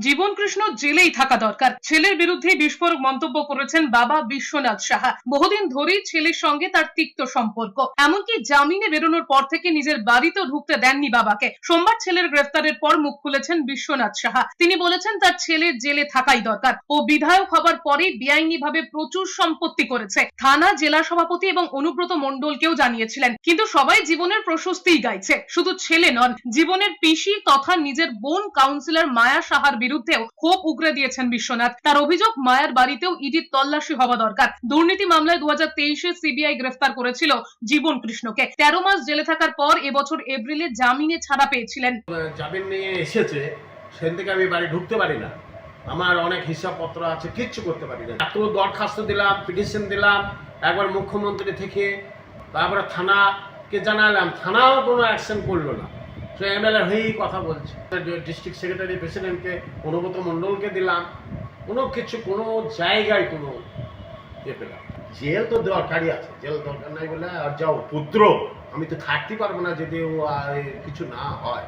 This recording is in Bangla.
জীবন কৃষ্ণ জেলেই থাকা দরকার। ছেলের বিরুদ্ধে বিস্ফোরক মন্তব্য করেছেন বাবা বিশ্বনাথ সাহা। বহুদিন ধরেই ছেলের সঙ্গে তার তিক্ত সম্পর্ক। এমনকি জামিনে বেরোনোর পর থেকে নিজের বাড়িতেও ঢুকতে দেননি বাবাকে। সোমবার ছেলের গ্রেফতারের পর মুখ খুলেছেন বিশ্বনাথ সাহা। তিনি বলেছেন, তার ছেলে জেলে থাকাই দরকার ও বিধায়ক হবার পরে বেআইনিভাবে প্রচুর সম্পত্তি করেছে। থানা জেলা সভাপতি এবং অনুব্রত মণ্ডলকেও জানিয়েছিলেন। কিন্তু সবাই জীবনের প্রশস্তিই গাইছে। শুধু ছেলে নন, জীবনের পিসি তথা নিজের বোন কাউন্সিলর মায়া সাহার বিরুদ্ধেও ক্ষোভ উগরে দিয়েছেন বিশ্বনাথ। তার অভিযোগ, মায়ার বাড়িতেও ইডির তল্লাশি হওয়া দরকার। দুর্নীতি মামলায় দু হাজার তেইশে সিবিআই গ্রেফতার করেছিল জীবন কৃষ্ণকে। তেরো মাস জেলে থাকার পর এবছর এপ্রিলে জামিনে ছাড়া পেয়েছিলেন। জামিন নিয়ে এসেছে সেখান থেকে আমি বাড়ি ঢুকতে পারি না। আমার অনেক হিসাবপত্র আছে, কিচ্ছু করতে পারি না। এত দরখাস্ত দিলাম, পিটিশন দিলাম, একবার মুখ্যমন্ত্রী থেকে, তারপরে থানাকে জানালাম। থানাও কোনো অ্যাকশন করল না। সে এমএলএ হয়েই কথা বলছে। ডিস্ট্রিক্ট সেক্রেটারি প্রেসিডেন্টকে অনুগত মণ্ডলকে দিলাম। কোনো কিছু, কোনো জায়গায় কোনো ইয়ে পেলাম জেল তো দরকারই আছে। জেল দরকার নাই বলে আর যাও, পুত্র, আমি তো থাকতে পারব না যদি কিছু না হয়।